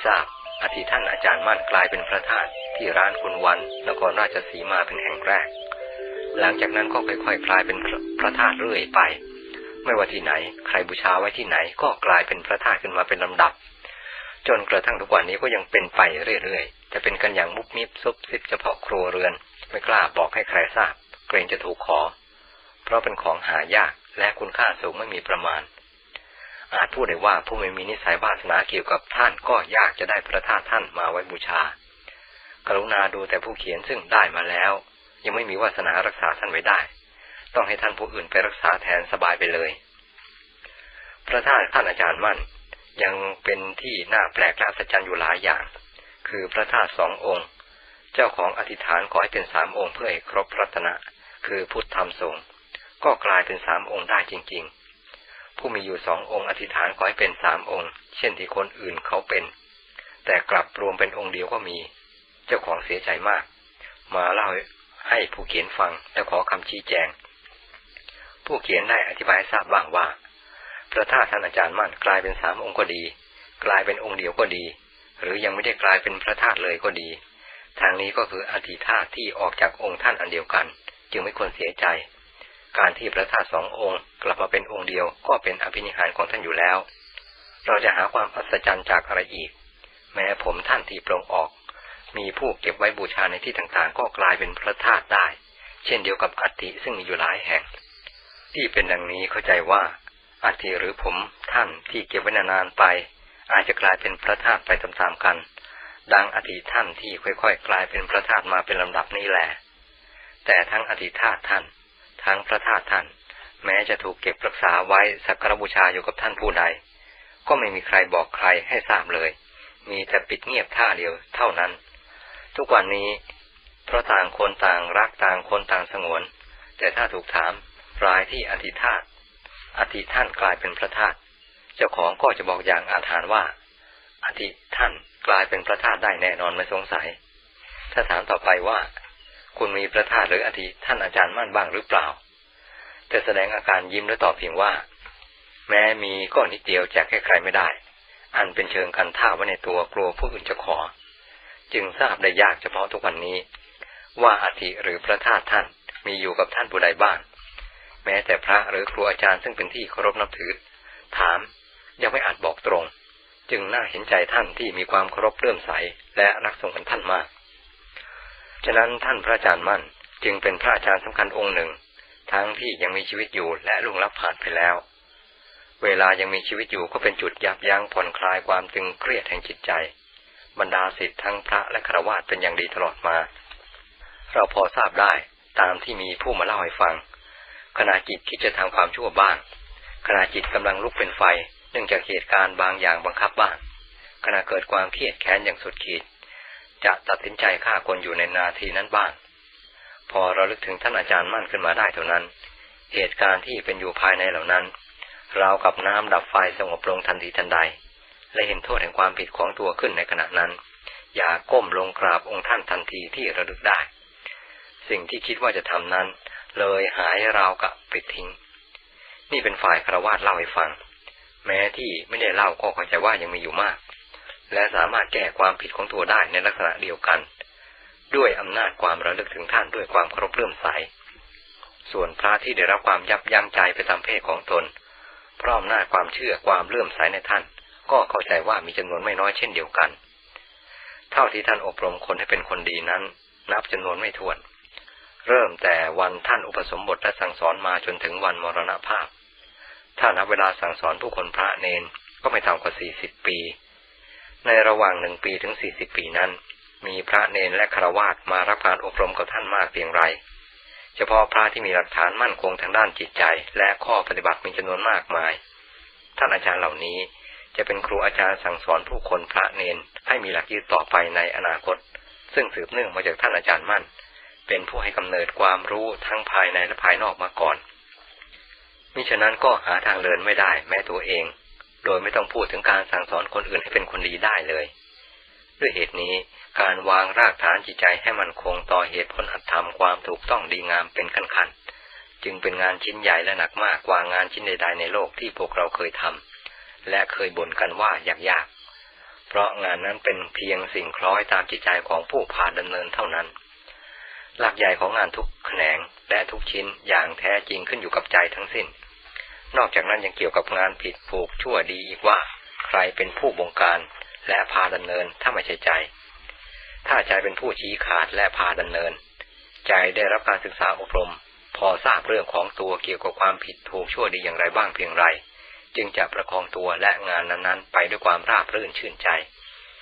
ที่ทราบอธิท่านอาจารย์มั่นกลายเป็นพระธาตุที่ร้านคุณวันนครราชสีมาเป็นแห่งแรก หลังจากนั้นก็ค่อยๆกลายเป็นพระธาตุเรื่อยไป ไม่ว่าที่ไหน ใครบูชาไว้ที่ไหนก็กลายเป็นพระธาตุขึ้นมาเป็นลำดับ จนกระทั่งทุกวันนี้ก็ยังเป็นไปเรื่อยๆ จะเป็นกันอย่างมุบมิบซุบซิบเฉพาะครัวเรือน ไม่กล้าบอกให้ใครทราบ เกรงจะถูกขอ เพราะเป็นของหายากและคุณค่าสูงไม่มีประมาณ อาจพูดได้ว่าผู้ไม่มีนิสัยวาสนาเกี่ยวกับท่านก็ยากจะได้พระธาตุท่านมาไว้บูชา กรุณาดูแต่ผู้เขียนซึ่งได้มาแล้ว ยังไม่มีวาสนารักษาท่านไว้ได้ ต้องให้ท่านผู้อื่นไปรักษาแทนสบายไปเลย พระธาตุท่านอาจารย์มั่น ยังเป็นที่น่าแปลกและอัศจรรย์อยู่หลายอย่าง คือพระธาตุสององค์ เจ้าของอธิษฐานขอให้เป็นสามองค์เพื่อให้ครบรัตนะ คือพุทธธรรมสงฆ์ก็กลายเป็นสามองค์ได้จริง ๆ ผู้มีอยู่สององค์อธิษฐานขอให้เป็นสามองค์ เช่นที่คนอื่นเขาเป็น แต่กลับรวมเป็นองค์เดียวก็มี เจ้าของเสียใจมาก มาเล่าให้ผู้เขียนฟังและขอคำชี้แจง ผู้เขียนได้อธิบายทราบบ้างว่า พระธาตุท่านอาจารย์มั่นกลายเป็นสามองค์ก็ดี กลายเป็นองค์เดียวก็ดี หรือยังไม่ได้กลายเป็นพระธาตุเลยก็ดี ทางนี้ก็คืออธิธาตุที่ออกจากองค์ท่านอันเดียวกัน จึงไม่ควรเสียใจ การที่พระธาตุสององค์ กลับมาเป็นองค์เดียวก็เป็นอภินิหารของท่านอยู่แล้ว เราจะหาความอัศจรรย์จากอะไรอีก แม้ผมท่านที่ปรงออก มีผู้เก็บไว้บูชาในที่ต่างๆ ก็กลายเป็นพระธาตุได้ เช่นเดียวกับอัฐิซึ่งมีอยู่หลายแห่ง ที่เป็นดังนี้เข้าใจว่าอัฐิหรือผมท่านที่เก็บไว้นานๆไป อาจจะกลายเป็นพระธาตุไปตามๆกัน ดังอธิท่านที่ค่อยๆ กลายเป็นพระธาตุมาเป็นลำดับนี้แหละแต่ทั้งอธิธาตุท่าน ทั้งพระธาตุท่าน แม้จะถูกเก็บรักษาไว้สักการบูชาอยู่กับท่านผู้ใด ก็ไม่มีใครบอกใครให้ทราบเลย มีแต่ปิดเงียบท่าเดียวเท่านั้น ทุกวันนี้ เพราะต่างคนต่างรักต่างคนต่างสงวน แต่ถ้าถูกถามรายที่อธิธาตอธิท่านกลายเป็นพระธาตุเจ้าของก็จะบอกอย่างอาถรรพ์ว่า อธิท่านกลายเป็นพระธาตุได้แน่นอนไม่สงสัย ถ้าถามต่อไปว่า คุณมีพระธาตุหรืออธิท่านอาจารย์มั่นบ้างหรือเปล่าจะแสดงอาการยิ้มและตอบเพียงว่า แม้มีก็นิดเดียวแจกให้ใครไม่ได้ อันเป็นเชิงกันท่าไว้ในตัวกลัวผู้อื่นจะขอ จึงทราบได้ยากเฉพาะทุกวันนี้ ว่าอธิหรือพระธาตุท่านมีอยู่กับท่านผู้ใดบ้าง แม้แต่พระหรือครูอาจารย์ซึ่งเป็นที่เคารพนับถือ ถามยังไม่อาจบอกตรง จึงน่าเห็นใจท่านที่มีความเคารพเลื่อมใสและรักสงฆ์ท่านมาก ฉะนั้นท่านพระอาจารย์มั่น จึงเป็นพระอาจารย์สำคัญองค์หนึ่ง ทั้งที่ยังมีชีวิตอยู่และลุงรับผ่านไปแล้ว เวลายังมีชีวิตอยู่ก็เป็นจุดยับยั้งผ่อนคลายความตึงเครียดแห่งจิตใจ บรรดาศิษย์ทั้งพระและครวาสเป็นอย่างดีตลอดมา เราพอทราบได้ตามที่มีผู้มาเล่าให้ฟัง ขณะจิตคิดจะทำความชั่วบ้าง ขณะจิตกำลังลุกเป็นไฟ เนื่องจากเหตุการณ์บางอย่างบังคับบ้างขณะเกิดความเครียดแค้นอย่างสุดขีด จะตัดสินใจฆ่าคนอยู่ในนาทีนั้นบ้าง พอเราลึกถึงท่านอาจารย์มั่นขึ้นมาได้เท่านั้น เหตุการณ์ที่เป็นอยู่ภายในเหล่านั้นเรากับน้ำดับไฟสงบลงทันทีทันใด และเห็นโทษแห่งความผิดของตัวขึ้นในขณะนั้น อย่าก้มลงกราบองค์ท่านทันทีที่ระลึกได้ สิ่งที่คิดว่าจะทำนั้น เลยหายราวกับปิดทิ้ง นี่เป็นฝ่ายคารวาสเล่าให้ฟัง แม้ที่ไม่ได้เล่าก็เข้าใจว่ายังมีอยู่มาก และสามารถแก้ความผิดของตัวได้ในลักษณะเดียวกัน ด้วยอำนาจความระลึกถึงท่านด้วยความเคารพเลื่อมใส ส่วนพระที่ได้รับความยับยั้งใจไปตามเพศของตน พราะอำนาความเชื่อความเลื่อมใสในท่าน ก็เข้าใจว่ามีจำนวนไม่น้อยเช่นเดียวกัน เท่าที่ท่านอบรมคนให้เป็นคนดีนั้น นับจำนวนไม่ถ้วน เริ่มแต่วันท่านอุปสมบทและสั่งสอนมาจนถึงวันมรณภาพ ถ้านับเวลาสั่งสอนผู้คนพระเนนก็ไม่ต่ำกว่าสี่สิบปี ในระหว่างหนึ่งปีถึงสี่สิบปีนั้น มีพระเนนและคารวาสมารับการอบรมกับท่านมากเพียงไร เฉพาะพระที่มีหลักฐานมั่นคงทางด้านจิตใจ และข้อปฏิบัติมีจำนวนมากมาย ท่านอาจารย์เหล่านี้จะเป็นครูอาจารย์สั่งสอนผู้คนพระเนนให้มีหลักยึดต่อไปในอนาคต ซึ่งสืบเนื่องมาจากท่านอาจารย์มั่น เป็นผู้ให้กำเนิดความรู้ทั้งภายในและภายนอกมาก่อนมิฉะนั้นก็หาทางเดินไม่ได้แม้ตัวเอง โดยไม่ต้องพูดถึงการสั่งสอนคนอื่นให้เป็นคนดีได้เลย ด้วยเหตุนี้การวางรากฐานจิตใจให้มันคงต่อเหตุผลอัตธรรมความถูกต้องดีงามเป็นขั้นขันจึงเป็นงานชิ้นใหญ่และหนักมากกว่างานชิ้นใดๆในโลกที่พวกเราเคยทำและเคยบ่นกันว่ายากเพราะงานนั้นเป็นเพียงสิ่งคล้อยตามจิตใจของผู้พาดำเนินเท่านั้น หลักใหญ่ของงานทุกแขนงและทุกชิ้นอย่างแท้จริงขึ้นอยู่กับใจทั้งสิ้น นอกจากนั้นยังเกี่ยวกับงานผิดผูกชั่วดีอีกว่า ใครเป็นผู้บงการและพาดำเนินถ้าไม่ใช่ใจ ถ้าใจเป็นผู้ชี้ขาดและพาดำเนิน ใจได้รับการศึกษาอบรม พอทราบเรื่องของตัวเกี่ยวกับความผิดถูกชั่วดีอย่างไรบ้างเพียงไร จึงจะประคองตัวและงานนั้นๆ ไปด้วยความราบรื่นชื่นใจ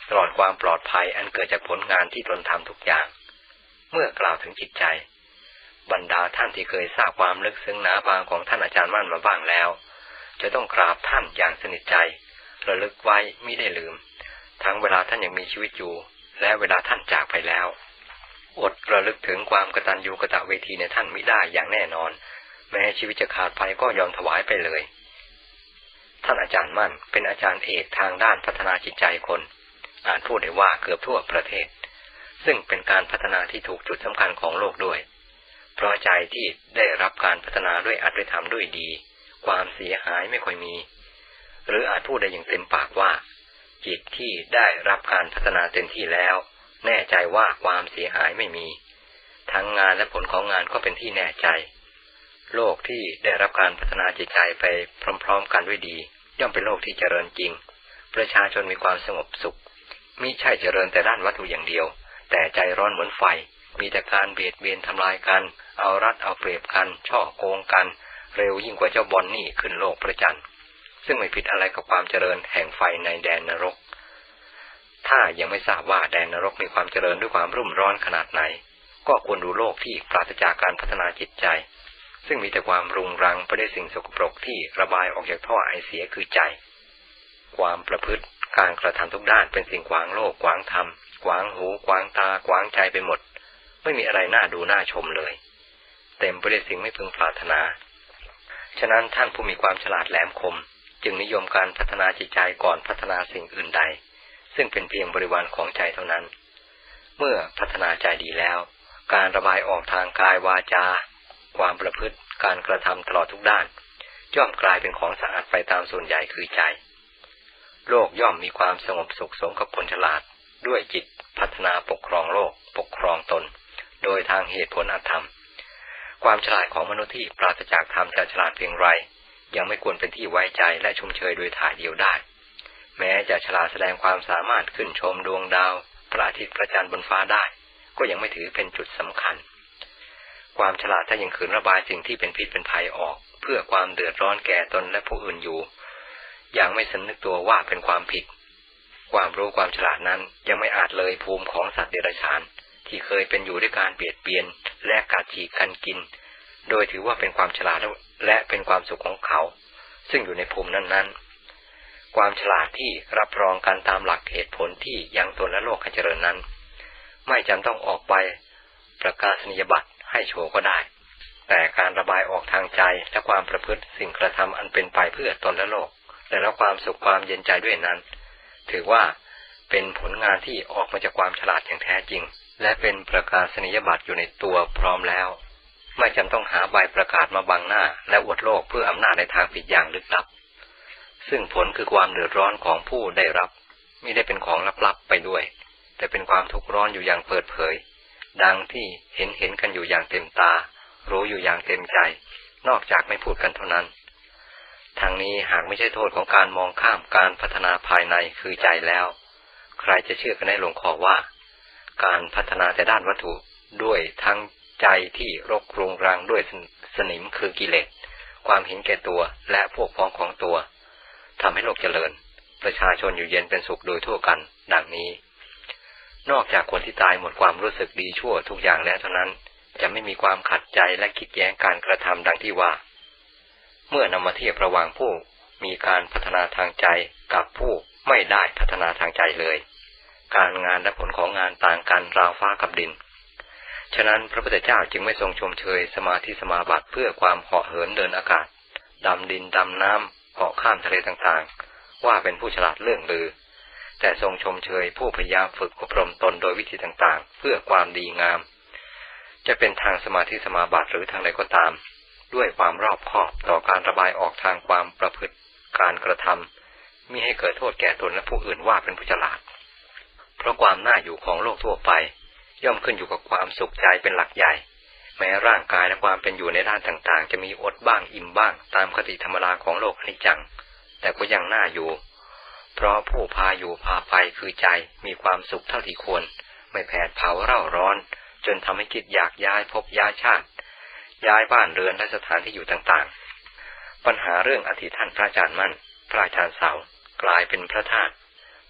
ตลอดความปลอดภัยอันเกิดจากผลงานที่ตนทำทุกอย่าง เมื่อกล่าวถึงจิตใจ บรรดาท่านที่เคยทราบความลึกซึ้งหนาบางของท่านอาจารย์มั่นมาบ้างแล้ว จะต้องกราบท่านอย่างสนิทใจระลึกไว้ไม่ได้ลืม ทั้งเวลาท่านยังมีชีวิตอยู่ และเวลาท่านจากไปแล้ว อดระลึกถึงความกตัญญูกะตะเวทีในท่านมิได้อย่างแน่นอน แม้ชีวิตจะขาดไปก็ยอมถวายไปเลย ท่านอาจารย์มั่นเป็นอาจารย์เอกทางด้านพัฒนาจิตใจคนอาจพูดได้ว่าเกือบทั่วประเทศ ซึ่งเป็นการพัฒนาที่ถูกจุดสำคัญของโลกด้วย เพราะใจที่ได้รับการพัฒนาด้วยอัตถธรรมด้วยดี ความเสียหายไม่ค่อยมี หรืออาจพูดได้อย่างเต็มปากว่า จิตที่ได้รับการพัฒนาเต็มที่แล้ว แน่ใจว่าความเสียหายไม่มี ทั้งงานและผลของงานก็เป็นที่แน่ใจ โลกที่ได้รับการพัฒนาจิตใจไปพร้อม ๆ กันด้วยดี ย่อมเป็นโลกที่เจริญจริง ประชาชนมีความสงบสุขมิใช่เจริญแต่ด้านวัตถุอย่างเดียว แต่ใจร้อนเหมือนไฟ มีแต่การเบียดเบียนทำลายกัน เอารัดเอาเปรียบกัน ช่อโกงกัน เร็วยิ่งกว่าเจ้าบอลนี่ขึ้นโลกประจันซึ่งไม่ผิดอะไรกับความเจริญแห่งไฟในแดนนรก ถ้ายังไม่ทราบว่าแดนนรกมีความเจริญด้วยความรุ่มร้อนขนาดไหน ก็ควรดูโลกที่ปราศจากการพัฒนาจิตใจ ซึ่งมีแต่ความรุงรังไปด้วยสิ่งสกปรกที่ระบายออกจากท่อไอเสียคือใจ ความประพฤติการกระทำทุกด้านเป็นสิ่งขวางโลกขวางธรรมขวางหูขวางตาขวางใจไปหมด ไม่มีอะไรน่าดูน่าชมเลย เต็มไปด้วยสิ่งไม่พึงปรารถนา ฉะนั้นท่านผู้มีความฉลาดแหลมคม จึงนิยมการพัฒนาจิตใจก่อนพัฒนาสิ่งอื่นใด ซึ่งเป็นเพียงบริวารของใจเท่านั้น เมื่อพัฒนาใจดีแล้ว การระบายออกทางกายวาจา ความประพฤติ การกระทำตลอดทุกด้านย่อมกลายเป็นของสะอาดไปตามส่วนใหญ่คือใจ โลกย่อมมีความสงบสุขสมกับคนฉลาด ด้วยจิตพัฒนาปกครองโลก ปกครองตน โดยทางเหตุผลอธรรม ความฉลาดของมนุษย์ที่ปราศจากธรรมจะฉลาดเพียงไร ยังไม่ควรเป็นที่ไว้ใจและชมเชยโดยถ่ายเดียวได้ แม้จะฉลาดแสดงความสามารถขึ้นชมดวงดาวพระอาทิตย์พระจันทร์บนฟ้าได้ ก็ยังไม่ถือเป็นจุดสำคัญ ความฉลาดถ้ายังขืนระบายสิ่งที่เป็นพิษเป็นภัยออก เพื่อความเดือดร้อนแก่ตนและผู้อื่นอยู่ยังไม่สำนึกตัวว่าเป็นความผิด ความรู้ความฉลาดนั้นยังไม่อาจเลยภูมิของสัตว์เดรัจฉาน ที่เคยเป็นอยู่ด้วยการเบียดเบียน และกัดฉีกกันกิน โดยถือว่าเป็นความฉลาดและเป็นความสุขของเขา ซึ่งอยู่ในภูมินั้น ๆ ความฉลาดที่รับรองกันตามหลักเหตุผลที่ยังตนและโลกให้เจริญนั้น ไม่จำต้องออกไปประกาศนียบัตรให้โชว์ก็ได้ แต่การระบายออกทางใจและความประพฤติสิ่งกระทำอันเป็นไปเพื่อตนและโลก และรับความสุขความเย็นใจด้วยนั้น ถือว่าเป็นผลงานที่ออกมาจากความฉลาดอย่างแท้จริง และเป็นประกาศนียบัตรอยู่ในตัวพร้อมแล้ว ไม่จำต้องหาใบประกาศมาบังหน้า และอวดโลกเพื่ออำนาจในทางผิดอย่างลึกลับ ซึ่งผลคือความเดือดร้อนของผู้ได้รับไม่ได้เป็นของลับๆไปด้วย แต่เป็นความทุกข์ร้อนอยู่อย่างเปิดเผย ดังที่เห็นเห็นกันอยู่อย่างเต็มตา รู้อยู่อย่างเต็มใจ นอกจากไม่พูดกันเท่านั้นทางนี้หากไม่ใช่โทษของการมองข้ามการพัฒนาภายในคือใจแล้ว ใครจะเชื่อกันได้ลงคอว่า การพัฒนาแต่ด้านวัตถุด้วยทั้งใจที่รกรุงรังด้วยสนิมคือกิเลส ความเห็นแก่ตัวและพวกพ้องของตัวทำให้โลกเจริญ ประชาชนอยู่เย็นเป็นสุขโดยทั่วกัน ดังนี้ นอกจากคนที่ตายหมดความรู้สึกดีชั่วทุกอย่างแล้วเท่านั้น จะไม่มีความขัดใจและคิดแย้งการกระทำดังที่ว่า เมื่อนำมาเทียบระหว่างผู้มีการพัฒนาทางใจกับผู้ไม่ได้พัฒนาทางใจเลย การงานและผลของงานต่างกันราวฟ้ากับดิน ฉะนั้นพระพุทธเจ้าจึงไม่ทรงชมเชยสมาธิสมาบัติเพื่อความเหาะเหินเดินอากาศ ดำดินดำน้ำเหาะข้ามทะเลต่างๆ ว่าเป็นผู้ฉลาดเรื่องลือ แต่ทรงชมเชยผู้พยายามฝึกอบรมตนโดยวิธีต่างๆ เพื่อความดีงาม จะเป็นทางสมาธิสมาบัติหรือทางใดก็ตาม ด้วยความรอบคอบต่อการระบายออกทางความประพฤติการกระทำมิให้เกิดโทษแก่ตนและผู้อื่นว่าเป็นผู้ฉลาด เพราะความน่าอยู่ของโลกทั่วไป ย่อมขึ้นอยู่กับความสุขใจเป็นหลักใหญ่ แม้ร่างกายและความเป็นอยู่ในด้านต่างๆ จะมีอดบ้างอิ่มบ้าง ตามคติธรรมดาของโลกอนิจจัง แต่ก็ยังน่าอยู่ เพราะผู้พาอยู่พาไปคือใจมีความสุขเท่าที่ควร ไม่แผดเผาเร่าร้อน จนทำให้คิดอยากย้ายภพย้ายชาติ ย้ายบ้านเรือนและสถานที่อยู่ต่างๆ ปัญหาเรื่องอธิท่านพระอาจารย์มั่น พระอาจารย์เสากลายเป็นพระธาตุ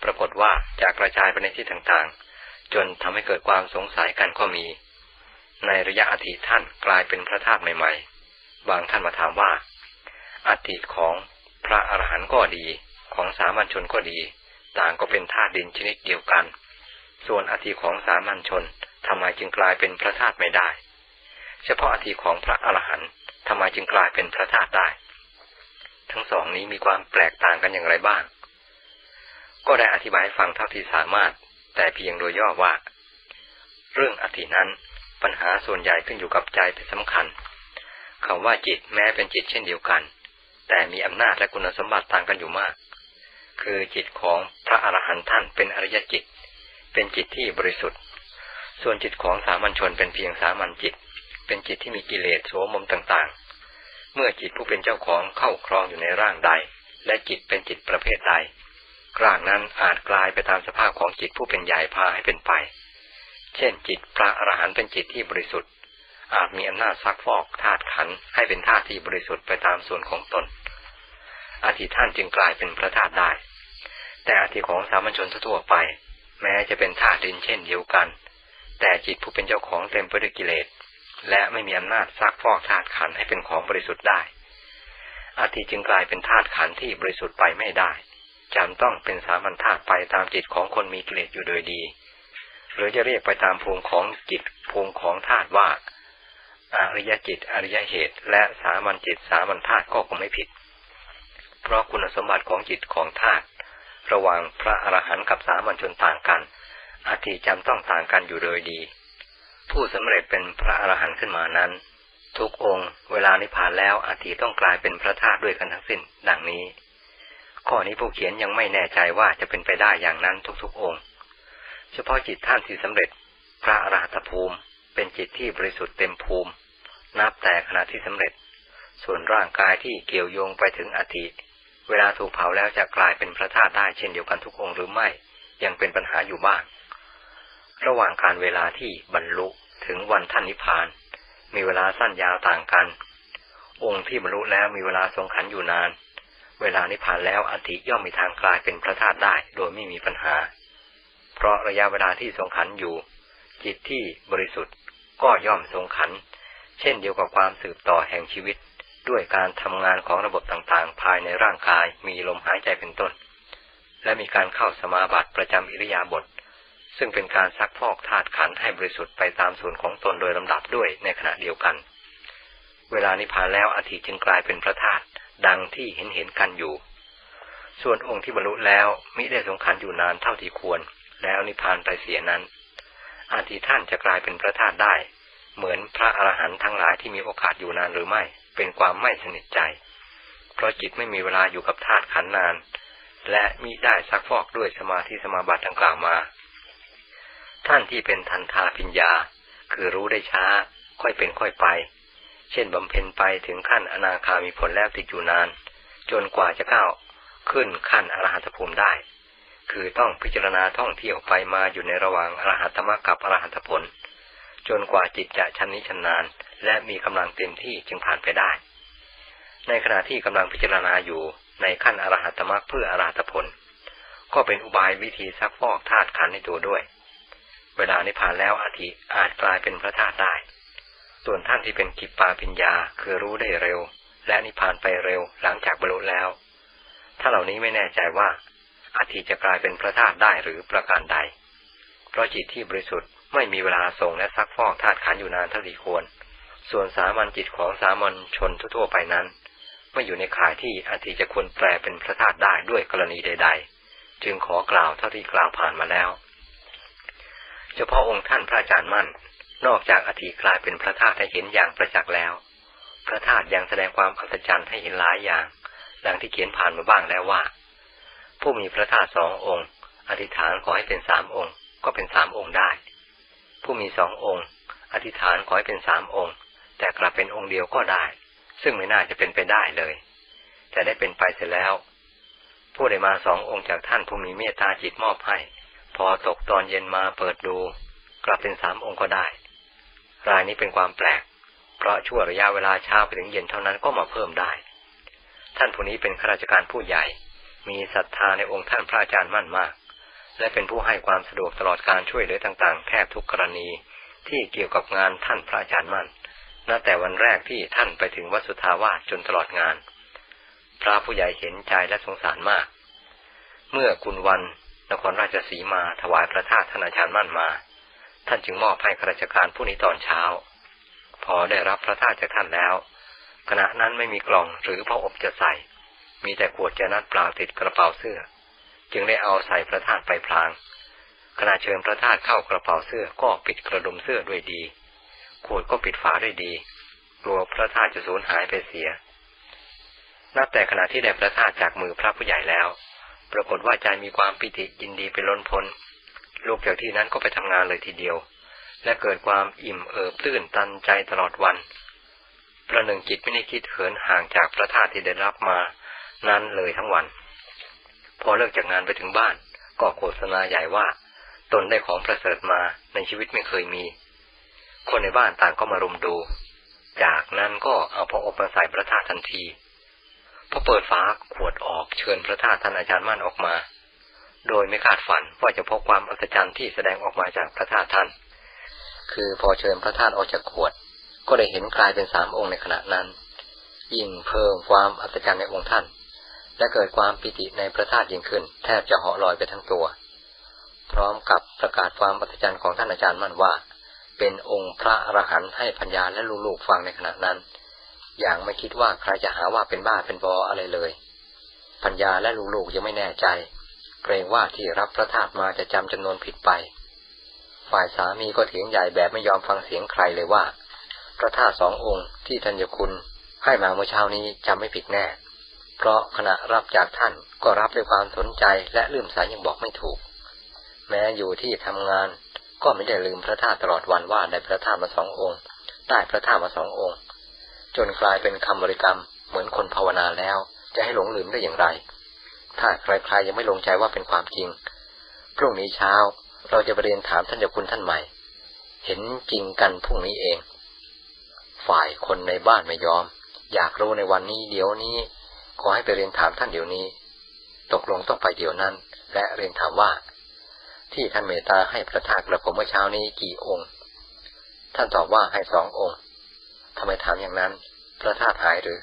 ปรากฏว่าจะกระจายไปในที่ต่างๆ จนทำให้เกิดความสงสัยกันก็มี ในระยะอธิท่านกลายเป็นพระธาตุใหม่ๆ บางท่านมาถามว่าอธิของพระอรหันต์ก็ดีของสามัญชนก็ดี ต่างก็เป็นธาตุดินชนิดเดียวกัน ส่วนอธิของสามัญชนทำไมจึงกลายเป็นพระธาตุไม่ได้ เฉพาะอธิของพระอรหันต์ทำไมจึงกลายเป็นพระธาตุได้ ทั้งสองนี้มีความแปลกต่างกันอย่างไรบ้าง ก็ได้อธิบายฟังเท่าที่สามารถ แต่เพียงโดยย่อว่า เรื่องอธินั้นปัญหาส่วนใหญ่ขึ้นอยู่กับใจเป็นสำคัญคำว่าจิตแม้เป็นจิตเช่นเดียวกัน แต่มีอำนาจและคุณสมบัติต่างกันอยู่มาก คือจิตของพระอรหันต์ท่านเป็นอริยจิต เป็นจิตที่บริสุทธิ์ ส่วนจิตของสามัญชนเป็นเพียงสามัญจิต เป็นจิตที่มีกิเลสโสมมต่างๆ เมื่อจิตผู้เป็นเจ้าของเข้าครองอยู่ในร่างใด และจิตเป็นจิตประเภทใด ร่างนั้นอาจกลายไปตามสภาพของจิตผู้เป็นใหญ่พาให้เป็นไป เช่นจิตพระอรหันต์เป็นจิตที่บริสุทธิ์ อาจมีอำนาจซักฟอกธาตุขันให้เป็นธาตุที่บริสุทธิ์ไปตามส่วนของตนอธิท่านจึงกลายเป็นพระธาตุได้ แต่อธิของสามัญชนทั่วไป แม้จะเป็นธาตุดินเช่นเดียวกัน แต่จิตผู้เป็นเจ้าของเต็มไปด้วยกิเลส และไม่มีอำนาจซักฟอกธาตุขันให้เป็นของบริสุทธิ์ได้อธิจึงกลายเป็นธาตุขันธ์ที่บริสุทธิ์ไปไม่ได้ จำต้องเป็นสามัญธาตุไปตามจิตของคนมีกิเลสอยู่โดยดี หรือจะเรียกไปตามภูมิของจิตภูมิของธาตุว่าอริยจิต อริยเหตุ และสามัญจิตสามัญธาตุก็คงไม่ผิด เพราะคุณสมบัติของจิตของธาตุระหว่างพระอรหันต์กับสามัญชนต่างกันอาทิจำต้องต่างกันอยู่โดยดี ผู้สำเร็จเป็นพระอรหันต์ขึ้นมานั้น ทุกองค์ เวลานิพพานแล้วอาทิต้องกลายเป็นพระธาตุด้วยกันทั้งสิ้น ดังนี้ ข้อนี้ผู้เขียนยังไม่แน่ใจว่าจะเป็นไปได้อย่างนั้นทุกๆองค์ เฉพาะจิตท่านที่สำเร็จพระอรหัตภูมิ เป็นจิตที่บริสุทธิ์เต็มภูมิ นับแต่ขณะที่สำเร็จ ส่วนร่างกายที่เกี่ยวโยงไปถึงอธิเวลาถูกเผาแล้วจะกลายเป็นพระธาตุได้เช่นเดียวกันทุกองค์หรือไม่ ยังเป็นปัญหาอยู่บ้าง ระหว่างการเวลาที่บรรลุถึงวันท่านนิพพาน มีเวลาสั้นยาวต่างกัน องค์ที่บรรลุแล้วมีเวลาทรงขันอยู่นาน เวลานิพพานแล้วอธิย่อมมีทางกลายเป็นพระธาตุได้ โดยไม่มีปัญหา เพราะระยะเวลาที่ทรงขันอยู่ จิตที่บริสุทธิ์ก็ย่อมทรงขัน เช่นเดียวกับความสืบต่อแห่งชีวิต ด้วยการทำงานของระบบต่างๆ ภายในร่างกายมีลมหายใจเป็นต้น และมีการเข้าสมาบัติประจำอิริยาบถซึ่งเป็นการซักพอกธาตุขันให้บริสุทธิ์ไปตามส่วนของตนโดยลำดับด้วยในขณะเดียวกัน เวลานิพพานแล้วอธิจึงกลายเป็นพระธาตุ ดังที่เห็นเห็นกันอยู่ ส่วนองค์ที่บรรลุแล้วมิได้ทรงขันอยู่นานเท่าที่ควร แล้วนิพพานไปเสียนั้น อาทิท่านจะกลายเป็นพระธาตุได้ เหมือนพระอรหันต์ทั้งหลายที่มีโอกาสอยู่นานหรือไม่ เป็นความไม่สนิทใจ เพราะจิตไม่มีเวลาอยู่กับธาตุขันนาน และมิได้ซักฟอกด้วยสมาธิสมาบัติดังกล่าวมา ท่านที่เป็นทันทาปิญญา คือรู้ได้ช้า ค่อยเป็นค่อยไป เช่นบำเพ็ญไปถึงขั้นอนาคามีผลแล้วติดอยู่นาน จนกว่าจะก้าวขึ้นขั้นอรหัตภูมิได้ คือต้องพิจารณาท่องเที่ยวไปมาอยู่ในระหว่างอรหัตมรรคกับอรหัตผล จนกว่าจิตจะชันนิชนาน และมีกำลังเต็มที่จึงผ่านไปได้ ในขณะที่กำลังพิจารณาอยู่ในขั้นอรหัตมรรคเพื่ออรหัตผล ก็เป็นอุบายวิธีซักฟอกธาตุขันในตัวด้วย เวลานิพพานแล้วอาทิอาจกลายเป็นพระธาตุได้ ส่วนท่านที่เป็นกิปปาปิญญาคือรู้ได้เร็ว และนิพพานไปเร็วหลังจากบรรลุแล้ว ถ้าเหล่านี้ไม่แน่ใจว่าอาทิจะกลายเป็นพระธาตุได้หรือประการใด เพราะจิตที่บริสุทธิ์ไม่มีเวลาส่งและซักฟอกธาตุขันอยู่นานเท่าที่ควร ส่วนสามัญจิตของสามัญชนทั่วไปนั้น ไม่อยู่ในข่ายที่อาทิจะควรแปลเป็นพระธาตุได้ด้วยกรณีใด ๆ จึงขอกล่าวเท่าที่กล่าวผ่านมาแล้ว เฉพาะองค์ท่านพระอาจารย์มั่น นอกจากอธิกลายเป็นพระธาตุให้เห็นอย่างประจักษ์แล้ว พระธาตุยังแสดงความอัศจรรย์ให้เห็นหลายอย่าง ดังที่เขียนผ่านมาบ้างแล้วว่า ผู้มีพระธาตุสององค์ อธิษฐานขอให้เป็นสามองค์ ก็เป็นสามองค์ได้ ผู้มีสององค์ อธิษฐานขอให้เป็นสามองค์ แต่กลับเป็นองค์เดียวก็ได้ ซึ่งไม่น่าจะเป็นไปได้เลย แต่ได้เป็นไปเสร็จแล้ว ผู้ได้มาสององค์จากท่านผู้มีเมตตาจิตมอบให้ พอตกตอนเย็นมาเปิดดู กลับเป็นสามองค์ก็ได้ รายนี้เป็นความแปลก เพราะชั่วระยะเวลาเช้าไปถึงเย็นเท่านั้นก็มาเพิ่มได้ ท่านผู้นี้เป็นข้าราชการผู้ใหญ่ มีศรัทธาในองค์ท่านพระอาจารย์มั่นมาก และเป็นผู้ให้ความสะดวกตลอดการช่วยเหลือต่างๆ แทบทุกกรณีที่เกี่ยวกับงานท่านพระอาจารย์มั่นนับแต่วันแรกที่ท่านไปถึงวัดสุทาวาสจนตลอดงาน พระผู้ใหญ่เห็นใจและสงสารมาก เมื่อคุณวันนครราชสีมาถวายพระธาตุท่านาจารย์มั่นมา ท่านจึงมอบให้ข้าราชการผู้นี้ตอนเช้า พอได้รับพระธาตุจากท่านแล้ว ขณะนั้นไม่มีกล่องหรือพระอบจะใส่ มีแต่ขวดจะนัดเปล่าติดกระเป๋าเสื้อ จึงได้เอาใส่พระธาตุไปพลาง ขณะเชิญพระธาตุเข้ากระเป๋าเสื้อก็ปิดกระดุมเสื้อด้วยดี ขวดก็ปิดฝาด้วยดี กลัวพระธาตุจะสูญหายไปเสีย นับแต่ขณะที่ได้พระธาตุจากมือพระผู้ใหญ่แล้ว ปรากฏว่าใจมีความปิติยินดีไปล้นพ้น ลูกจากที่นั้นก็ไปทำงานเลยทีเดียว และเกิดความอิ่มเอิบตื้นตันใจตลอดวัน ประหนึ่งจิตไม่ได้คิดเหินห่างจากพระธาตุที่ได้รับมานั้นเลยทั้งวัน พอเลิกจากงานไปถึงบ้าน ก็โฆษณาใหญ่ว่า ตนได้ของประเสริฐมาในชีวิตไม่เคยมี คนในบ้านต่างก็มารุมดู จากนั้นก็เอาพระอบมาใส่พระธาตุทันทีพอเปิดฝาขวดออกเชิญพระธาตุท่านอาจารย์มั่นออกมา โดยไม่คาดฝันว่าจะพบความอัศจรรย์ที่แสดงออกมาจากพระธาตุท่าน คือพอเชิญพระธาตุออกจากขวด ก็ได้เห็นกลายเป็นสามองค์ในขณะนั้น ยิ่งเพิ่มความอัศจรรย์ในองค์ท่าน และเกิดความปิติในพระธาตุยิ่งขึ้น แทบจะเหาะลอยไปทั้งตัว พร้อมกับประกาศความอัศจรรย์ของท่านอาจารย์มั่นว่า เป็นองค์พระอรหันต์ให้พัญญาและลูกๆฟังในขณะนั้น อย่างไม่คิดว่าใครจะหาว่าเป็นบ้าเป็นบออะไรเลย พัญญาและลูกๆยังไม่แน่ใจ เกรงว่าที่รับพระธาตุมาจะจำจำนวนผิดไป ฝ่ายสามีก็เถียงใหญ่แบบไม่ยอมฟังเสียงใครเลยว่า พระธาตุสององค์ที่ธัญคุณให้มาเมื่อเช้านี้จำไม่ผิดแน่ เพราะขณะรับจากท่านก็รับด้วยความสนใจและลืมสายยังบอกไม่ถูก แม้อยู่ที่ทำงานก็ไม่ได้ลืมพระธาตุตลอดวันว่าได้พระธาตุมาสององค์ได้พระธาตุมาสององค์ จนกลายเป็นคำบริกรรมเหมือนคนภาวนาแล้ว จะให้หลงลืมได้อย่างไร ถ้าใครๆยังไม่ลงใจว่าเป็นความจริง พรุ่งนี้เช้าเราจะไปเรียนถามท่านเจ้าคุณท่านใหม่ เห็นจริงกันพรุ่งนี้เอง ฝ่ายคนในบ้านไม่ยอม อยากรู้ในวันนี้เดี๋ยวนี้ ขอให้ไปเรียนถามท่านเดี๋ยวนี้ ตกลงต้องไปเดี๋ยวนั้น และเรียนถามว่า ที่ท่านเมตตาให้พระธาตุกระผมเมื่อเช้านี้กี่องค์ ท่านตอบว่าให้สององค์ทำไมถามอย่างนั้น พระธาตุหายหรือ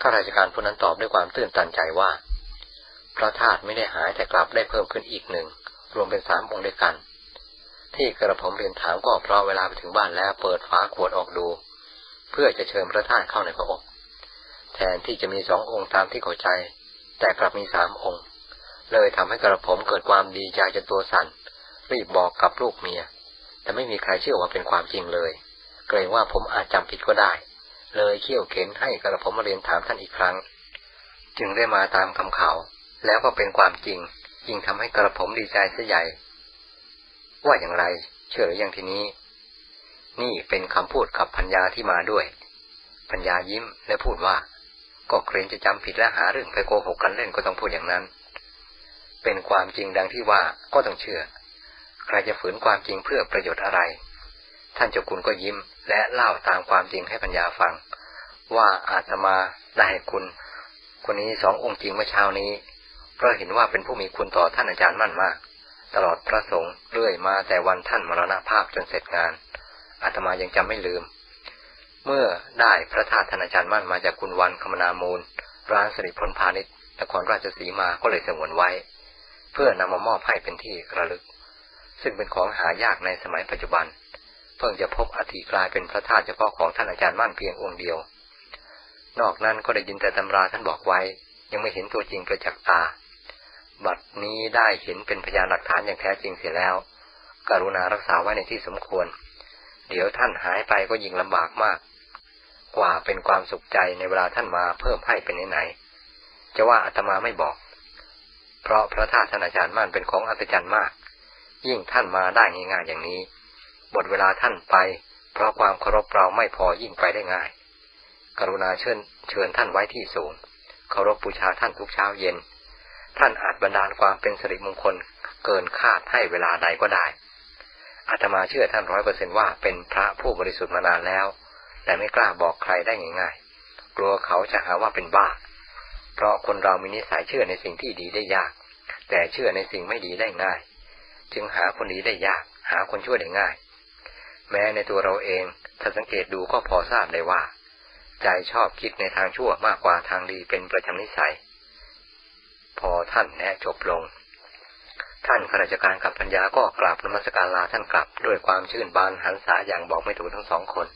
ข้าราชการผู้นั้นตอบด้วยความตื่นตันใจว่า พระธาตุไม่ได้หายแต่กลับได้เพิ่มขึ้นอีกหนึ่ง รวมเป็นสามองค์ด้วยกัน ที่กระผมเรียนถามก็เพราะเวลาไปถึงบ้านแล้วเปิดฝาขวดออกดู เพื่อจะเชิญพระธาตุเข้าในพระอบแทนที่จะมีสององค์ตามที่เข้าใจ แต่กลับมีสามองค์ เลยทำให้กระผมเกิดความดีใจจนตัวสั่นรีบบอกกับลูกเมีย แต่ไม่มีใครเชื่อว่าเป็นความจริงเลย เกรงว่าผมอาจจำผิดก็ได้ เลยเขี่ยวเข็นให้กระผมมาเรียนถามท่านอีกครั้ง จึงได้มาตามคำข่าวแล้วก็เป็นความจริงยิ่งทำให้กระผมดีใจเสียใหญ่ ว่าอย่างไร เชื่อหรือยังทีนี้ นี่เป็นคำพูดกับพัญญาที่มาด้วย พัญญายิ้มและพูดว่า ก็เกรงจะจำผิดและหาเรื่องไปโกหกกันเล่นก็ต้องพูดอย่างนั้น เป็นความจริงดังที่ว่าก็ต้องเชื่อ ใครจะฝืนความจริงเพื่อประโยชน์อะไร ท่านเจ้าคุณก็ยิ้ม และเล่าตามความจริงให้ปัญญาฟัง ว่าอาตมาได้คุณ คนนี้สององค์จริงเมื่อเช้านี้ เพราะเห็นว่าเป็นผู้มีคุณต่อท่านอาจารย์มั่นมาก ตลอดพระสงฆ์เรื่อยมาแต่วันท่านมรณภาพจนเสร็จงานอาตมายังจำไม่ลืม เมื่อได้พระธาตุท่านอาจารย์มั่นมาจากคุณวันคมนามูล ร้านสิริพลพาณิชย์นครราชสีมาก็เลยสงวนไว้ เพื่อนำมามอบให้เป็นที่ระลึก ซึ่งเป็นของหายากในสมัยปัจจุบัน เพิ่งจะพบอธิกลายเป็นพระธาตุเฉพาะของท่านอาจารย์มั่นเพียงองค์เดียว นอกนั้นก็ได้ยินแต่ตำราท่านบอกไว้ ยังไม่เห็นตัวจริงประจักษ์ตา บัดนี้ได้เห็นเป็นพยานหลักฐานอย่างแท้จริงเสียแล้ว กรุณารักษาไว้ในที่สมควร เดี๋ยวท่านหายไปก็ยิ่งลำบากมาก กว่าเป็นความสุขใจในเวลาท่านมาเพิ่มให้เป็นไหนๆจะว่าอาตมาไม่บอก เพราะพระธาตุท่านอาจารย์มั่นเป็นของอัศจรรย์มาก ยิ่งท่านมาได้ง่ายๆอย่างนี้ บทเวลาท่านไป เพราะความเคารพเราไม่พอยิ่งไปได้ง่าย กรุณาเชิญเชิญท่านไว้ที่สูงเคารพบูชาท่านทุกเช้าเย็น ท่านอาจบันดาลความเป็นสิริมงคลเกินคาดให้เวลาใดก็ได้อาตมาเชื่อท่านร้อยเปอร์เซนว่าเป็นพระผู้บริสุทธิ์มานานแล้ว แต่ไม่กล้าบอกใครได้ง่ายๆ กลัวเขาจะหาว่าเป็นบ้า เพราะคนเรามีนิสัยเชื่อในสิ่งที่ดีได้ยาก แต่เชื่อในสิ่งไม่ดีได้ง่าย จึงหาคนดีได้ยาก หาคนชั่วได้ง่าย แม้ในตัวเราเองถ้าสังเกตดูก็พอทราบได้ว่า ใจชอบคิดในทางชั่วมากกว่าทางดีเป็นประจำนิสัย พอท่านแนะจบลง ท่านข้าราชการกับปัญญาก็กราบนมัสการลาท่านกลับด้วยความชื่นบานหันษาอย่างบอกไม่ถูกทั้งสองคน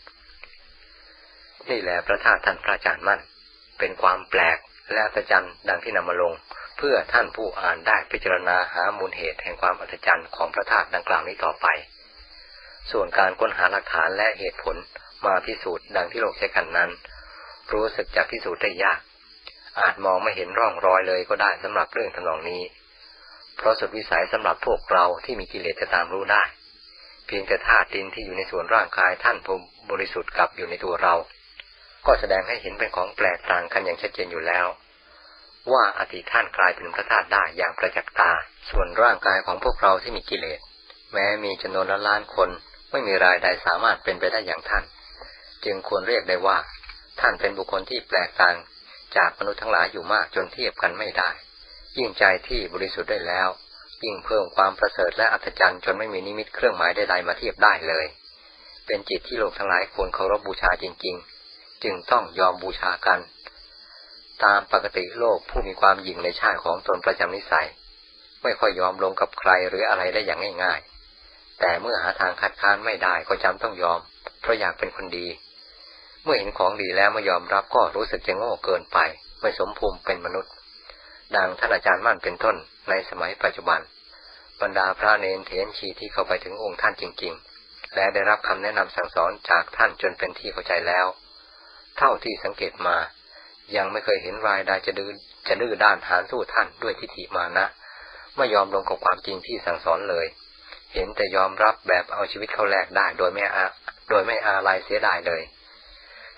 นี่แหละพระธาตุท่านพระอาจารย์มั่น เป็นความแปลกและอัศจรรย์ดังที่นำมาลง เพื่อท่านผู้อ่านได้พิจารณาหามูลเหตุแห่งความอัศจรรย์ของพระธาตุดังกล่าวนี้ต่อไป ส่วนการค้นหาหลักฐานและเหตุผลมาพิสูจน์ดังที่ลงใช้กันนั้น รู้สึกจะพิสูจน์ได้ยาก อาจมองไม่เห็นร่องรอยเลยก็ได้สำหรับเรื่องทำนองนี้ เพราะสุดวิสัยสำหรับพวกเราที่มีกิเลสจะตามรู้ได้ เพียงแต่ธาตุดินที่อยู่ในส่วนร่างกายท่านผู้บริสุทธิ์กับอยู่ในตัวเรา ก็แสดงให้เห็นเป็นของแปลกต่างกันอย่างชัดเจนอยู่แล้ว ว่าอธิท่านกลายเป็นพระธาตุได้อย่างประจักษ์ตา ส่วนร่างกายของพวกเราที่มีกิเลส แม้มีจำนวนล้านคน ไม่มีรายใดสามารถเป็นไปได้อย่างท่าน จึงควรเรียกได้ว่า ท่านเป็นบุคคลที่แปลกต่างจากมนุษย์ทั้งหลายอยู่มากจนเทียบกันไม่ได้ ยิ่งใจที่บริสุทธิ์ได้แล้ว ยิ่งเพิ่มความประเสริฐและอัศจรรย์จนไม่มีนิมิตเครื่องหมายใดๆมาเทียบได้เลย เป็นจิตที่โลกทั้งหลายควรเคารพบบูชาจริง ๆ จึงต้องยอมบูชากัน ตามปกติโลกผู้มีความหยิ่งในชาติของตนประจำนิสัย ไม่ค่อยยอมลงกับใครหรืออะไรได้อย่างง่ายๆ แต่เมื่อหาทางคัดค้านไม่ได้ก็จำต้องยอม เพราะอยากเป็นคนดี เมื่อเห็นของดีแล้วไม่ยอมรับก็รู้สึกจะโง่เกินไป ไม่สมภูมิเป็นมนุษย์ ดังท่านอาจารย์มั่นเป็นต้นในสมัยปัจจุบัน บรรดาพระเนนเถนชีที่เข้าไปถึงองค์ท่านจริง ๆ และได้รับคำแนะนำสั่งสอนจากท่านจนเป็นที่เข้าใจแล้ว เท่าที่สังเกตมา ยังไม่เคยเห็นรายใดจะดื้อจะดื้อด้านหานสู้ท่านด้วยทิฏฐิมานะไม่ยอมลงกับความจริงที่สั่งสอนเลย เห็นแต่ยอมรับแบบเอาชีวิตเข้าแลกได้โดยไม่อาโดยไม่อาลัยเสียดายเลย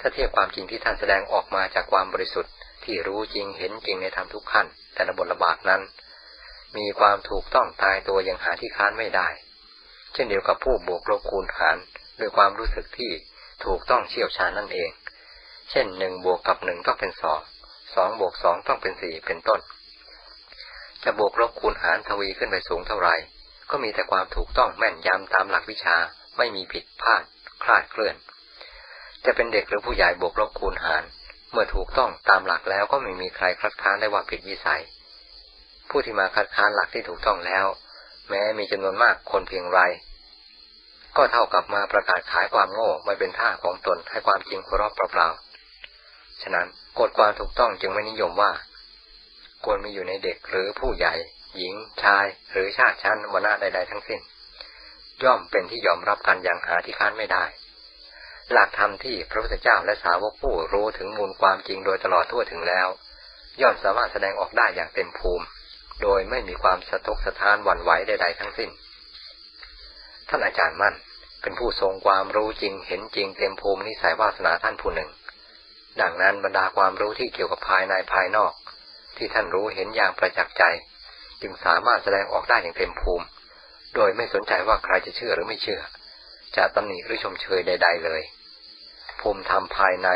ถ้าเทียบความจริงที่ท่านแสดงออกมาจากความบริสุทธิ์ ที่รู้จริงเห็นจริงในธรรมทุกขั้น แต่ละบทระบาดนั้น มีความถูกต้องตายตัวอย่างหาที่ค้านไม่ได้ เช่นเดียวกับผู้บวกลบคูณหารด้วยความรู้สึกที่ถูกต้องเชี่ยวชาญนั่นเอง เช่นหนึ่งบวกกับหนึ่งต้องเป็นสองสองบวกสองต้องเป็นสี่เป็นต้น จะบวกลบคูณหารทวีขึ้นไปสูงเท่าไหร่ ก็มีแต่ความถูกต้องแม่นยำตามหลักวิชาไม่มีผิดพลาดคลาดเคลื่อน จะเป็นเด็กหรือผู้ใหญ่บวกลบคูณหาร เมื่อถูกต้องตามหลักแล้วก็ไม่มีใครคัดค้านได้ว่าผิดวิสัย ผู้ที่มาคัดค้านหลักที่ถูกต้องแล้ว แม้มีจำนวนมากคนเพียงไร ก็เท่ากับมาประกาศขายความโง่ไม่เป็นท่าของตนให้ความจริงครอบเปล่าๆฉะนั้นกฎความถูกต้องจึงไม่นิยมว่า ควรมีอยู่ในเด็กหรือผู้ใหญ่ หญิงชายหรือชาติชั้นวรรณะใด ๆ ทั้งสิ้น ย่อมเป็นที่ยอมรับกันอย่างหาที่ค้านไม่ได้ หลักธรรมที่พระพุทธเจ้าและสาวกผู้รู้ถึงมูลความจริงโดยตลอดทั่วถึงแล้ว ย่อมสามารถแสดงออกได้อย่างเต็มภูมิ โดยไม่มีความสะทกสะท้านหวั่นไหวใด ๆ ทั้งสิ้น ท่านอาจารย์มั่นเป็นผู้ทรงความรู้จริงเห็นจริงเต็มภูมินิสัยวาสนาท่านผู้หนึ่ง ดังนั้นบรรดาความรู้ที่เกี่ยวกับภายในภายนอก ที่ท่านรู้เห็นอย่างประจักษ์ใจ จึงสามารถแสดงออกได้อย่างเต็มภูมิ โดยไม่สนใจว่าใครจะเชื่อหรือไม่เชื่อ จะตำหนิหรือชมเชยใด ๆ เลย ภูมิธรรมภายใน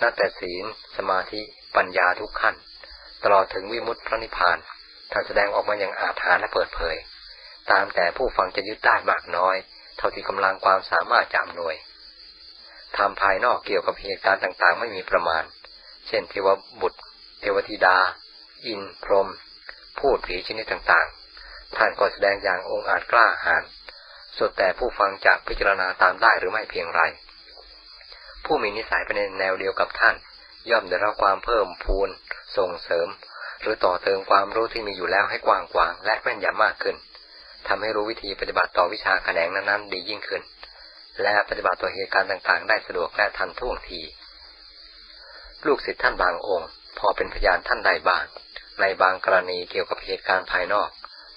นับแต่ศีล สมาธิ ปัญญาทุกขั้น ตลอดถึงวิมุตติพระนิพพานท่านแสดงออกมาอย่างอาถรรพ์และเปิดเผย ตามแต่ผู้ฟังจะยึดได้มากน้อย เท่าที่กำลังความสามารถจะอำนวยทำภายนอกเกี่ยวกับเหตุการณ์ต่างๆ ไม่มีประมาณ เช่นเทวบุตร เทวธิดา อินพรหม พูดผีชนิดต่างๆ ท่านก็แสดงอย่างองอาจกล้าหาญสุดแต่ผู้ฟังจะพิจารณาตามได้หรือไม่เพียงไร ผู้มีนิสัยไปในแนวเดียวกับท่าน ย่อมได้รับความเพิ่มพูน ส่งเสริม หรือต่อเติมความรู้ที่มีอยู่แล้วให้กว้างกวางและแม่นยำมากขึ้นทำให้รู้วิธีปฏิบัติต่อวิชาแขนงนั้นๆดียิ่งขึ้น และปฏิบัติต่อเหตุการณ์ต่างๆ ได้สะดวกและทันท่วงที ลูกศิษย์ท่านบางองค์ พอเป็นพยานท่านใดบ้าง ในบางกรณีเกี่ยวกับเหตุการณ์ภายนอก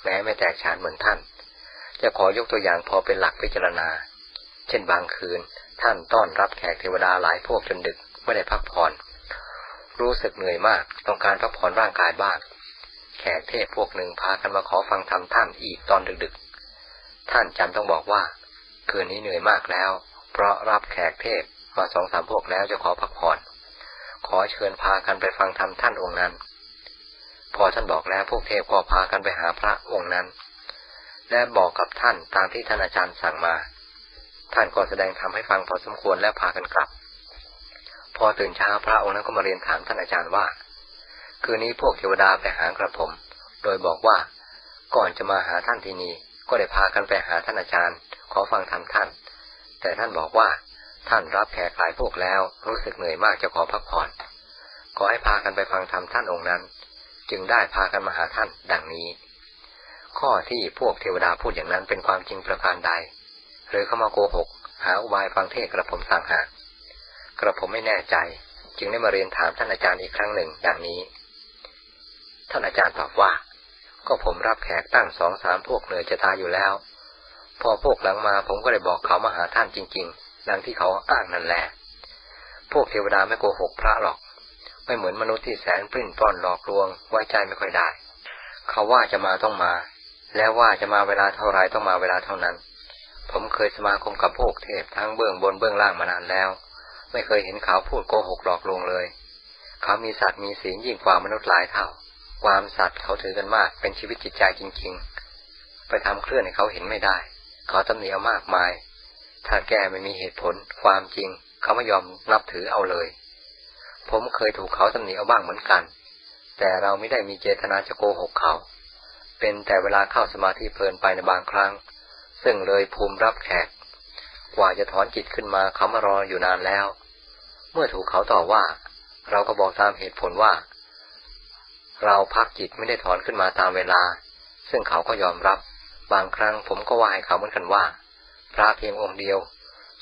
แม้ไม่แตกฉานเหมือนท่าน จะขอยกตัวอย่างพอเป็นหลักพิจารณา เช่นบางคืน ท่านต้อนรับแขกเทวดาหลายพวกจนดึกไม่ได้พักผ่อน รู้สึกเหนื่อยมากต้องการพักผ่อนร่างกายบ้าง แขกเทพพวกหนึ่งพากันมาขอฟังธรรมท่านอีกตอนดึกๆ ท่านจำต้องบอกว่า คืนนี้เหนื่อยมากแล้ว เพราะรับแขกเทพมาสองสามพวกแล้วจะขอพักผ่อน ขอเชิญพากันไปฟังธรรมท่านองค์นั้น พอท่านบอกแล้วพวกเทพก็พากันไปหาพระองค์นั้น และบอกกับท่านตามที่ท่านอาจารย์สั่งมา ท่านก็แสดงธรรมให้ฟังพอสมควรแล้วพากันกลับ พอตื่นเช้าพระองค์นั้นก็มาเรียนถามท่านอาจารย์ว่า คืนนี้พวกเทวดาไปหากระผม โดยบอกว่า ก่อนจะมาหาท่านที่นี่ก็ได้พากันไปหาท่านอาจารย์ ขอฟังธรรมท่าน แต่ท่านบอกว่าท่านรับแขกหลายพวกแล้วรู้สึกเหนื่อยมากจะขอพักผ่อน ขอให้พากันไปฟังธรรมท่านองค์นั้น จึงได้พากันมาหาท่านดังนี้ ข้อที่พวกเทวดาพูดอย่างนั้นเป็นความจริงประการใด หรือเข้ามาโกหก หาอุบายฟังเทศกระผมสั่งหากระผมไม่แน่ใจ จึงได้มาเรียนถามท่านอาจารย์อีกครั้งหนึ่งดังนี้ ท่านอาจารย์ตอบว่า ก็ผมรับแขกตั้งสองสามพวกเหนื่อยจะตายอยู่แล้ว พอพวกหลังมาผมก็เลยบอกเขามาหาท่านจริง ๆ ดังที่เขาอ้างนั่นแหละพวกเทวดาไม่โกหกพระหรอก ไม่เหมือนมนุษย์ที่แสนปลิ้นปล้อนหลอกลวงไว้ใจไม่ค่อยได้ เขาว่าจะมาต้องมา แล้วว่าจะมาเวลาเท่าไรต้องมาเวลาเท่านั้น ผมเคยสมาคมกับพวกเทพทั้งเบื้องบนเบื้องล่างมานานแล้ว ไม่เคยเห็นเขาพูดโกหกหลอกลวงเลย เขามีสัตว์มีศีลยิ่งกว่ามนุษย์หลายเท่า ความสัตว์เขาถือกันมากเป็นชีวิตจิตใจจริง ๆ ไปทำเคลื่อนให้เขาเห็นไม่ได้ เขาตำหนิเอามากมาย ถ้าแกไม่มีเหตุผลความจริง เขาไม่ยอมนับถือเอาเลย ผมเคยถูกเขาตำหนิเอาบ้างเหมือนกัน แต่เราไม่ได้มีเจตนาจะโกหกเขา เป็นแต่เวลาเข้าสมาธิเพลินไปในบางครั้ง ซึ่งเลยภูมิรับแขก กว่าจะถอนจิตขึ้นมาเขามารออยู่นานแล้ว เมื่อถูกเขาต่อว่า เราก็บอกตามเหตุผลว่า เราพักจิตไม่ได้ถอนขึ้นมาตามเวลา ซึ่งเขาก็ยอมรับ บางครั้งผมก็ว่าให้เขาเหมือนกันว่า พระเพียงองค์เดียว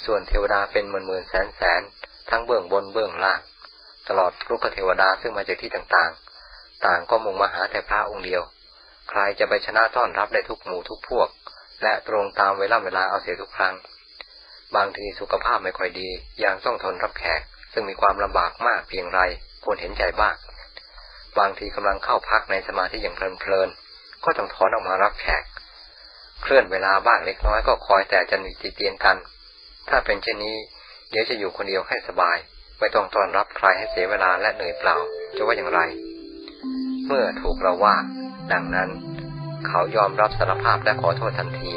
ส่วนเทวดาเป็นหมื่นหมื่นแสนแสนทั้งเบื้องบนเบื้องล่าง ตลอดลูกเทวดาซึ่งมาจากที่ต่างๆ ต่างก็มุ่งมาหาแต่พระองค์เดียว ใครจะไปชนะต้อนรับได้ทุกหมู่ทุกพวก และตรงตามเวลาเวลาเอาเสียทุกครั้ง บางทีสุขภาพไม่ค่อยดีย่างต้องทนรับแขก ซึ่งมีความลำบากมากเพียงไรควรเห็นใจบ้างบางทีกำลังเข้าพักในสมาธิอย่างเพลินๆก็ต้องถอนออกมารับแขก เคลื่อนเวลาบ้างเล็กน้อยก็คอยแต่จะมีติเตียนกัน ถ้าเป็นเช่นนี้เดี๋ยวจะอยู่คนเดียวให้สบาย ไม่ต้องต้อนรับใครให้เสียเวลาและเหนื่อยเปล่า จะว่าอย่างไร เมื่อถูกเราว่า ดังนั้น เขายอมรับสารภาพและขอโทษทันที